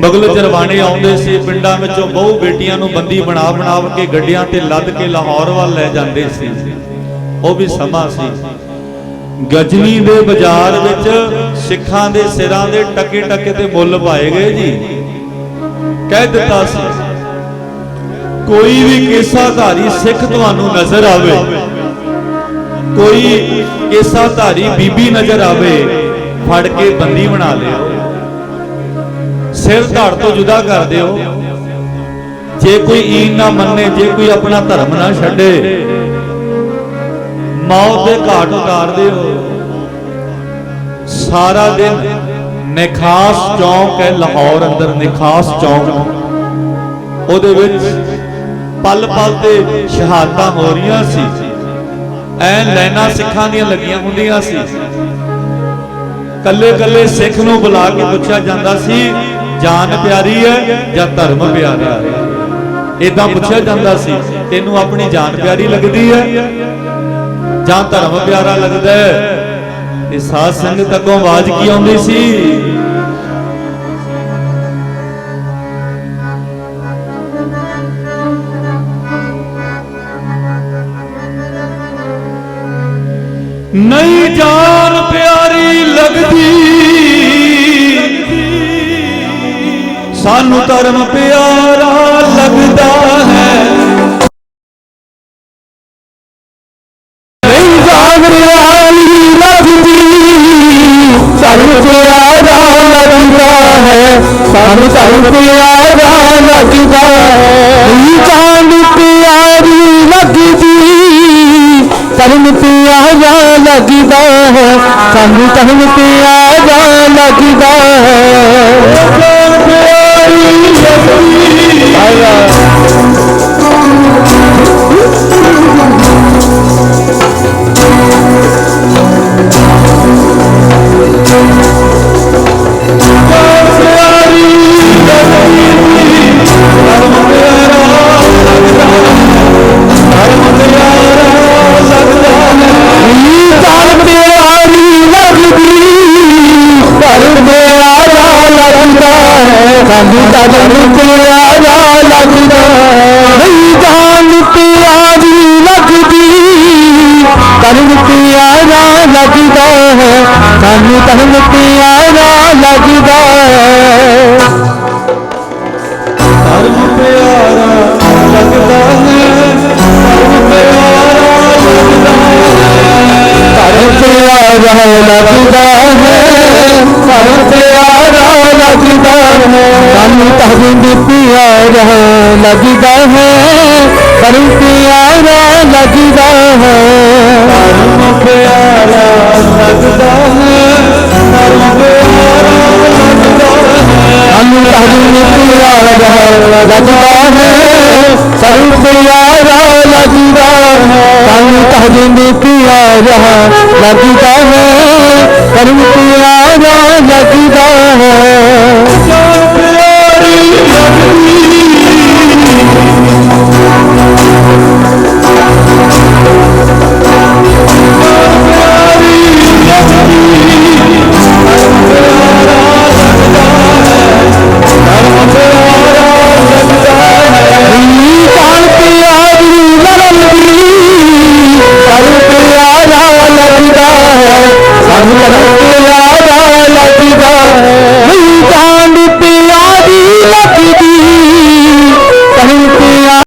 ਮੁਗਲ ਜਰਵਾਣੇ ਆਉਂਦੇ ਸੀ, ਪਿੰਡਾਂ ਵਿੱਚੋਂ ਬਹੁ ਬੇਟੀਆਂ ਨੂੰ ਬੰਦੀ ਬਣਾ ਬਣਾ ਕੇ ਗੱਡੀਆਂ ਤੇ ਲੱਦ ਕੇ ਲਾਹੌਰ ਵੱਲ ਲੈ ਜਾਂਦੇ ਸੀ। ਉਹ ਵੀ ਸਮਾਂ ਸੀ। ਗਜਨੀ ਦੇ ਬਾਜ਼ਾਰ ਵਿੱਚ ਸਿੱਖਾਂ ਦੇ ਸਿਰਾਂ ਦੇ ਟੱਕੇ ਟੱਕੇ ਤੇ ਮੁੱਲ ਪਾਏ ਗਏ ਜੀ। ਕਹਿ ਦਿੱਤਾ ਸੀ, ਕੋਈ ਵੀ ਕੇਸਾਧਾਰੀ ਸਿੱਖ ਤੁਹਾਨੂੰ ਨਜ਼ਰ ਆਵੇ, ਕੋਈ ਕੇਸਾਧਾਰੀ ਬੀਬੀ ਨਜ਼ਰ ਆਵੇ, ਫੜ ਕੇ ਬੰਦੀ ਬਣਾ ਲਿਓ ਸਿਰ ਧੜ ਤੋਂ ਜੁਦਾ ਕਰ ਦਿਓ। ਜੇ ਕੋਈ ਈਨ ਨਾ ਮੰਨੇ, ਜੇ ਕੋਈ ਆਪਣਾ ਧਰਮ ਨਾ ਛੱਡੇ, ਮੌਤ ਦੇ ਘਾਟ ਉਤਾਰ ਦਿਓ। ਸਾਰਾ ਦਿਨ ਨਿਖਾਸ ਚੌਂਕ ਹੈ ਲਾਹੌਰ ਅੰਦਰ, ਨਿਖਾਸ ਚੌਂਕ। ਉਹਦੇ ਵਿੱਚ ਪਲ ਪਲ ਤੇ ਸ਼ਹਾਦਤਾਂ ਹੋ ਰਹੀਆਂ ਸੀ। ਐ ਲੈਣਾ ਸਿੱਖਾਂ ਦੀਆਂ ਲੱਗੀਆਂ ਹੁੰਦੀਆਂ ਸੀ। ਕੱਲੇ ਕੱਲੇ ਸਿੱਖ ਨੂੰ ਬੁਲਾ ਕੇ ਪੁੱਛਿਆ ਜਾਂਦਾ ਸੀ ਜਾਨ ਪਿਆਰੀ ਹੈ ਜਾਂ ਧਰਮ ਪਿਆਰਾ ਹੈ? ਇਦਾਂ ਪੁੱਛਿਆ ਜਾਂਦਾ ਸੀ, ਤੈਨੂੰ ਆਪਣੀ ਜਾਨ ਪਿਆਰੀ ਲੱਗਦੀ ਹੈ ਜਾਂ ਧਰਮ ਪਿਆਰਾ ਲੱਗਦਾ ਹੈ? ਇਹ ਸਾਧ ਸੰਗਤ ਅੱਗੋਂ ਆਵਾਜ਼ ਕੀ ਆਉਂਦੀ ਸੀ? ਨਹੀਂ ਜਾਨ ਪਿਆਰੀ ਲੱਗਦੀ। ਸਾਨੂੰ ਧਰਮ ਪਿਆਰਾ ਲੱਗਦਾ ਹੈ ਨਹੀਂ ਜਾਗਰਿਆਲੀ ਲੱਗਦੀ ਸਾਨੂੰ ਪਿਆਰਾ ਲੱਗਦਾ ਹੈ ਸਾਨੂੰ ਧਰਮ ਪਿਆਰਾ ਲੱਗਦਾ ਹੈ ਨਹੀਂ ਜਾਨ ਪਿਆਰੀ ਲੱਗਦੀ ਧਰਮ ਪਿਆਰਾ ਲੱਗਦਾ ਹੈ ਸਾਨੂੰ ਧਰਮ ਪਿਆਰਾ ਲੱਗਦਾ ਹੈ ਸਾਨੂੰ ਧਰਮ ਪਿਆਰਾ ਲੱਗਦਾ? ਹੈ ਨਹੀਂ ਜਾਨ ਪਿਆਰੀ ਲੱਗਦੀ। ਧਰਮ ਪਿਆਰਾ ਲੱਗਦਾ ਹੈ। ਸਾਨੂੰ ਧਰਮ ਪਿਆਰਾ ਲੱਗਦਾ ਹੈ। ਧਰਮ ਪਿਆਰਾ ਲੱਗਦਾ ਹੈ। ਧਰਮ ਪਿਆਰਾ ਲੱਗਦਾ ਧਰਮ ਪਿਆਰਾ ਲੱਗਦਾ ਹੈ। तहरीन प्यारा लगदा है बड़ी प्यारा लगदा है प्यारा लगदा है लगदा है सरू प्यारा लगदा है तहरीन प्यारा लगदा है